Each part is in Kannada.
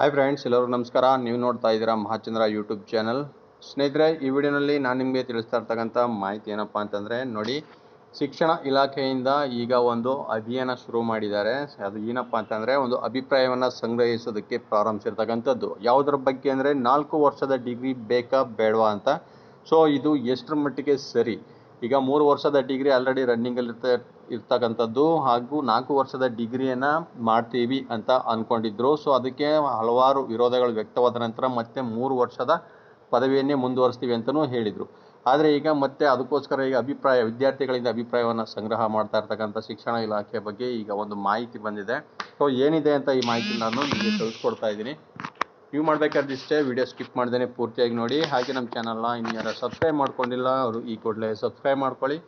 ಹಾಯ್ ಫ್ರೆಂಡ್ಸ್ ಎಲ್ಲರೂ ನಮಸ್ಕಾರ. ನೀವು ನೋಡ್ತಾ ಇದ್ದೀರಾ ಮಹಾಚಂದ್ರ ಯೂಟ್ಯೂಬ್ ಚಾನಲ್ ಸ್ನೇಹಿತರೆ, ಈ ವಿಡಿಯೋನಲ್ಲಿ ನಾನು ನಿಮಗೆ ತಿಳಿಸ್ತಾ ಇರ್ತಕ್ಕಂಥ ಮಾಹಿತಿ ಏನಪ್ಪ ಅಂತಂದರೆ, ನೋಡಿ, ಶಿಕ್ಷಣ ಇಲಾಖೆಯಿಂದ ಈಗ ಒಂದು ಅಭಿಯಾನ ಶುರು ಮಾಡಿದ್ದಾರೆ. ಅದು ಏನಪ್ಪ ಅಂತಂದರೆ, ಒಂದು ಅಭಿಪ್ರಾಯವನ್ನು ಸಂಗ್ರಹಿಸೋದಕ್ಕೆ ಪ್ರಾರಂಭಿಸಿರ್ತಕ್ಕಂಥದ್ದು. ಯಾವುದರ ಬಗ್ಗೆ ಅಂದರೆ, ನಾಲ್ಕು ವರ್ಷದ ಡಿಗ್ರಿ ಬೇಕಾ ಬೇಡವಾ ಅಂತ. ಸೊ ಇದು ಎಷ್ಟರ ಮಟ್ಟಿಗೆ ಸರಿ? ಈಗ ಮೂರು ವರ್ಷದ ಡಿಗ್ರಿ ಆಲ್ರೆಡಿ ರನ್ನಿಂಗಲ್ಲಿ ಇರ್ತ ಇರ್ತಕ್ಕಂಥದ್ದು ಹಾಗೂ ನಾಲ್ಕು ವರ್ಷದ ಡಿಗ್ರಿಯನ್ನು ಮಾಡ್ತೀವಿ ಅಂತ ಅಂದ್ಕೊಂಡಿದ್ರು ಸೊ ಅದಕ್ಕೆ ಹಲವಾರು ವಿರೋಧಗಳು ವ್ಯಕ್ತವಾದ ನಂತರ ಮತ್ತೆ ಮೂರು ವರ್ಷದ ಪದವಿಯನ್ನೇ ಮುಂದುವರಿಸ್ತೀವಿ ಅಂತಲೂ ಹೇಳಿದರು. ಆದರೆ ಈಗ ಮತ್ತೆ ಅದಕ್ಕೋಸ್ಕರ ಈಗ ಅಭಿಪ್ರಾಯ, ವಿದ್ಯಾರ್ಥಿಗಳಿಂದ ಅಭಿಪ್ರಾಯವನ್ನು ಸಂಗ್ರಹ ಮಾಡ್ತಾ ಇರ್ತಕ್ಕಂಥ ಶಿಕ್ಷಣ ಇಲಾಖೆ ಬಗ್ಗೆ ಈಗ ಒಂದು ಮಾಹಿತಿ ಬಂದಿದೆ. ಸೊ ಏನಿದೆ ಅಂತ ಈ ಮಾಹಿತಿ ನಾನು ನಿಮಗೆ ತಿಳಿಸ್ಕೊಡ್ತಾ ಇದ್ದೀನಿ. ನೀವು ಮಾಡಬೇಕಾದಿಷ್ಟೇ ವಿಡಿಯೋ ಸ್ಕಿಪ್ ಮಾಡ್ದೇ ಪೂರ್ತಿಯಾಗಿ ನೋಡಿ. ಹಾಗೆ ನಮ್ಮ ಚಾನಲ್ನ ಇನ್ನು ಯಾರು ಸಬ್ಸ್ಕ್ರೈಬ್ ಮಾಡ್ಕೊಂಡಿಲ್ಲ, ಅವರು ಈ ಕೂಡಲೇ ಸಬ್ಸ್ಕ್ರೈಬ್ ಮಾಡ್ಕೊಳ್ಳಿ.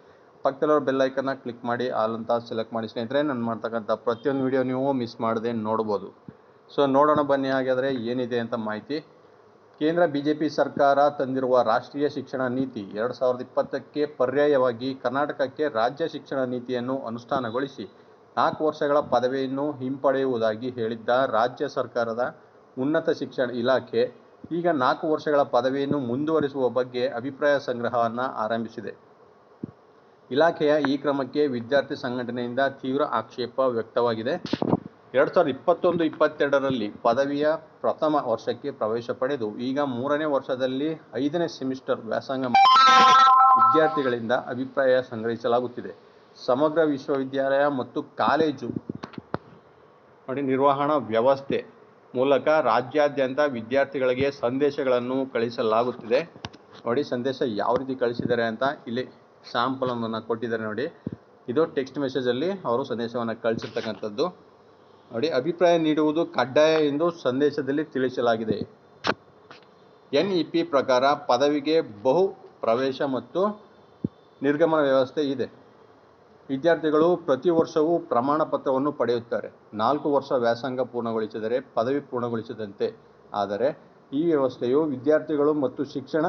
ಪಕ್ಕದಲ್ಲಿರೋ ಬೆಲ್ ಐಕನ್ನ ಕ್ಲಿಕ್ ಮಾಡಿ ಆಲ್ ಅಂತ ಸೆಲೆಕ್ಟ್ ಮಾಡಿ. ಸ್ನೇಹಿತರೆ, ನಾನು ಮಾಡ್ತಕ್ಕಂಥ ಪ್ರತಿಯೊಂದು ವಿಡಿಯೋ ನೀವು ಮಿಸ್ ಮಾಡದೆ ನೋಡ್ಬೋದು. ಸೊ ನೋಡೋಣ ಬನ್ನಿ ಹಾಗಾದರೆ ಏನಿದೆ ಅಂತ ಮಾಹಿತಿ. ಕೇಂದ್ರ ಬಿಜೆಪಿ ಸರ್ಕಾರ ತಂದಿರುವ ರಾಷ್ಟ್ರೀಯ ಶಿಕ್ಷಣ ನೀತಿ ಎರಡು ಸಾವಿರದ ಇಪ್ಪತ್ತಕ್ಕೆ ಪರ್ಯಾಯವಾಗಿ ಕರ್ನಾಟಕಕ್ಕೆ ರಾಜ್ಯ ಶಿಕ್ಷಣ ನೀತಿಯನ್ನು ಅನುಷ್ಠಾನಗೊಳಿಸಿ ನಾಲ್ಕು ವರ್ಷಗಳ ಪದವಿಯನ್ನು ಹಿಂಪಡೆಯುವುದಾಗಿ ಹೇಳಿದ್ದ ರಾಜ್ಯ ಸರ್ಕಾರದ ಉನ್ನತ ಶಿಕ್ಷಣ ಇಲಾಖೆ ಈಗ ನಾಲ್ಕು ವರ್ಷಗಳ ಪದವಿಯನ್ನು ಮುಂದುವರಿಸುವ ಬಗ್ಗೆ ಅಭಿಪ್ರಾಯ ಸಂಗ್ರಹವನ್ನು ಆರಂಭಿಸಿದೆ. ಇಲಾಖೆಯ ಈ ಕ್ರಮಕ್ಕೆ ವಿದ್ಯಾರ್ಥಿ ಸಂಘಟನೆಯಿಂದ ತೀವ್ರ ಆಕ್ಷೇಪ ವ್ಯಕ್ತವಾಗಿದೆ. ಎರಡು ಸಾವಿರದ ಇಪ್ಪತ್ತೊಂದು, ಇಪ್ಪತ್ತೆರಡರಲ್ಲಿ ಪದವಿಯ ಪ್ರಥಮ ವರ್ಷಕ್ಕೆ ಪ್ರವೇಶ ಪಡೆದು ಈಗ ಮೂರನೇ ವರ್ಷದಲ್ಲಿ ಐದನೇ ಸೆಮಿಸ್ಟರ್ ವ್ಯಾಸಂಗ ವಿದ್ಯಾರ್ಥಿಗಳಿಂದ ಅಭಿಪ್ರಾಯ ಸಂಗ್ರಹಿಸಲಾಗುತ್ತಿದೆ. ಸಮಗ್ರ ವಿಶ್ವವಿದ್ಯಾಲಯ ಮತ್ತು ಕಾಲೇಜು ನಿರ್ವಹಣಾ ವ್ಯವಸ್ಥೆ ಮೂಲಕ ರಾಜ್ಯಾದ್ಯಂತ ವಿದ್ಯಾರ್ಥಿಗಳಿಗೆ ಸಂದೇಶಗಳನ್ನು ಕಳಿಸಲಾಗುತ್ತಿದೆ. ನೋಡಿ ಸಂದೇಶ ಯಾವ ರೀತಿ ಕಳಿಸಿದ್ದಾರೆ ಅಂತ ಇಲ್ಲಿ ಸ್ಯಾಂಪಲ್ ಒಂದನ್ನು ಕೊಟ್ಟಿದ್ದಾರೆ ನೋಡಿ. ಇದು ಟೆಕ್ಸ್ಟ್ ಮೆಸೇಜಲ್ಲಿ ಅವರು ಸಂದೇಶವನ್ನು ಕಳಿಸಿರ್ತಕ್ಕಂಥದ್ದು. ನೋಡಿ, ಅಭಿಪ್ರಾಯ ನೀಡುವುದು ಕಡ್ಡಾಯ ಎಂದು ಸಂದೇಶದಲ್ಲಿ ತಿಳಿಸಲಾಗಿದೆ. ಎನ್ ಇ ಪಿ ಪ್ರಕಾರ ಪದವಿಗೆ ಬಹು ಪ್ರವೇಶ ಮತ್ತು ನಿರ್ಗಮನ ವ್ಯವಸ್ಥೆ ಇದೆ. ವಿದ್ಯಾರ್ಥಿಗಳು ಪ್ರತಿ ವರ್ಷವೂ ಪ್ರಮಾಣ ಪತ್ರವನ್ನು ಪಡೆಯುತ್ತಾರೆ. ನಾಲ್ಕು ವರ್ಷ ವ್ಯಾಸಂಗ ಪೂರ್ಣಗೊಳಿಸಿದರೆ ಪದವಿ ಪೂರ್ಣಗೊಳಿಸಿದಂತೆ. ಆದರೆ ಈ ವ್ಯವಸ್ಥೆಯು ವಿದ್ಯಾರ್ಥಿಗಳು ಮತ್ತು ಶಿಕ್ಷಣ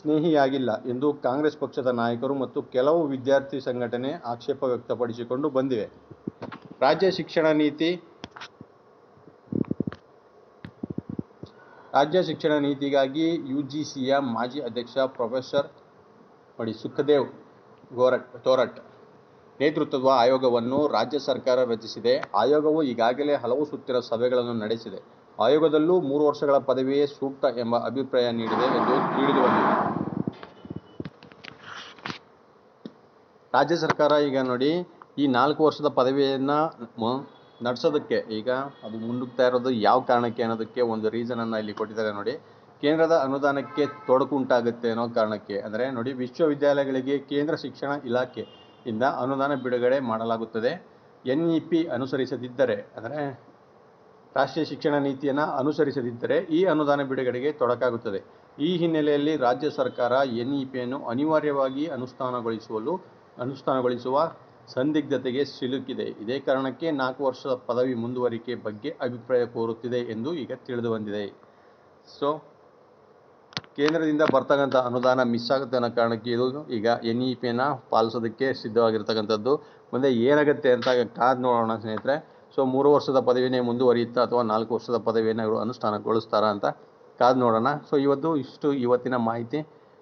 ಸ್ನೇಹಿಯಾಗಿಲ್ಲ ಎಂದು ಕಾಂಗ್ರೆಸ್ ಪಕ್ಷದ ನಾಯಕರು ಮತ್ತು ಕೆಲವು ವಿದ್ಯಾರ್ಥಿ ಸಂಘಟನೆ ಆಕ್ಷೇಪ ವ್ಯಕ್ತಪಡಿಸಿಕೊಂಡು ಬಂದಿವೆ. ರಾಜ್ಯ ಶಿಕ್ಷಣ ನೀತಿ ರಾಜ್ಯ ಶಿಕ್ಷಣ ನೀತಿಗಾಗಿ ಯು ಜಿ ಸಿಯ ಮಾಜಿ ಅಧ್ಯಕ್ಷ ಪ್ರೊಫೆಸರ್ ಸುಖದೇವ್ ಗೋರಟ್ ತೋರಟ್ ನೇತೃತ್ವದ ಆಯೋಗವನ್ನು ರಾಜ್ಯ ಸರ್ಕಾರ ರಚಿಸಿದೆ. ಆಯೋಗವು ಈಗಾಗಲೇ ಹಲವು ಸುತ್ತಿನ ಸಭೆಗಳನ್ನು ನಡೆಸಿದೆ. ಆಯೋಗದಲ್ಲೂ ಮೂರು ವರ್ಷಗಳ ಪದವಿಯೇ ಸೂಕ್ತ ಎಂಬ ಅಭಿಪ್ರಾಯ ನೀಡಿದೆ ಎಂದು ತಿಳಿದು ಬಂದಿದೆ. ರಾಜ್ಯ ಸರ್ಕಾರ ಈಗ ನೋಡಿ, ಈ ನಾಲ್ಕು ವರ್ಷದ ಪದವಿಯನ್ನು ನಡೆಸೋದಕ್ಕೆ ಈಗ ಅದು ಮುಂದುಕ್ತಾ ಇರೋದು ಯಾವ ಕಾರಣಕ್ಕೆ ಅನ್ನೋದಕ್ಕೆ ಒಂದು ರೀಸನನ್ನು ಇಲ್ಲಿ ಕೊಟ್ಟಿದ್ದಾರೆ ನೋಡಿ. ಕೇಂದ್ರದ ಅನುದಾನಕ್ಕೆ ತೊಡಕು ಉಂಟಾಗುತ್ತೆ ಅನ್ನೋ ಕಾರಣಕ್ಕೆ. ಅಂದರೆ ನೋಡಿ, ವಿಶ್ವವಿದ್ಯಾಲಯಗಳಿಗೆ ಕೇಂದ್ರ ಶಿಕ್ಷಣ ಇಲಾಖೆಯಿಂದ ಅನುದಾನ ಬಿಡುಗಡೆ ಮಾಡಲಾಗುತ್ತದೆ. ಎನ್ ಇ ಪಿ ಅನುಸರಿಸದಿದ್ದರೆ, ಅಂದರೆ ರಾಷ್ಟ್ರೀಯ ಶಿಕ್ಷಣ ನೀತಿಯನ್ನು ಅನುಸರಿಸದಿದ್ದರೆ ಈ ಅನುದಾನ ಬಿಡುಗಡೆಗೆ ತೊಡಕಾಗುತ್ತದೆ. ಈ ಹಿನ್ನೆಲೆಯಲ್ಲಿ ರಾಜ್ಯ ಸರ್ಕಾರ ಎನ್ ಇ ಪಿಯನ್ನು ಅನಿವಾರ್ಯವಾಗಿ ಅನುಷ್ಠಾನಗೊಳಿಸಲು ಅನುಷ್ಠಾನಗೊಳಿಸುವ ಸಂದಿಗ್ಧತೆಗೆ ಸಿಲುಕಿದೆ. ಇದೇ ಕಾರಣಕ್ಕೆ ನಾಲ್ಕು ವರ್ಷದ ಪದವಿ ಮುಂದುವರಿಕೆ ಬಗ್ಗೆ ಅಭಿಪ್ರಾಯ ಕೋರುತ್ತಿದೆ ಎಂದು ಈಗ ತಿಳಿದು ಬಂದಿದೆ ಸೊ, ಕೇಂದ್ರದಿಂದ ಬರ್ತಕ್ಕಂಥ ಅನುದಾನ ಮಿಸ್ ಆಗುತ್ತೆ ಅನ್ನೋ ಕಾರಣಕ್ಕೆ ಇದು ಈಗ ಎನ್ ಇ ಪಿಯನ್ನು ಪಾಲಿಸೋದಕ್ಕೆ ಸಿದ್ಧವಾಗಿರ್ತಕ್ಕಂಥದ್ದು. ಮುಂದೆ ಏನಾಗುತ್ತೆ ಅಂತ ಕಾದು ನೋಡೋಣ ಸ್ನೇಹಿತರೆ. ಸೊ ಮೂರು ವರ್ಷದ ಪದವಿನೇ ಮುಂದುವರಿಯುತ್ತಾ ಅಥವಾ ನಾಲ್ಕು ವರ್ಷದ ಪದವಿಯನ್ನು ಇವರು ಅನುಷ್ಠಾನಗೊಳಿಸ್ತಾರಾ ಅಂತ ಕಾದು ನೋಡೋಣ. ಸೊ ಇವತ್ತು ಇಷ್ಟು ಇವತ್ತಿನ ಮಾಹಿತಿ.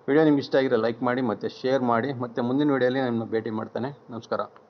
ವಿಡಿಯೋ ನಿಮ್ಗೆ ಇಷ್ಟ ಆಗಿರೋ ಲೈಕ್ ಮಾಡಿ ಮತ್ತು ಶೇರ್ ಮಾಡಿ ಮತ್ತು ಮುಂದಿನ ವಿಡಿಯೋಲಿ ನಿಮ್ಮನ್ನ ಭೇಟಿ ಮಾಡ್ತಾನೆ. ನಮಸ್ಕಾರ.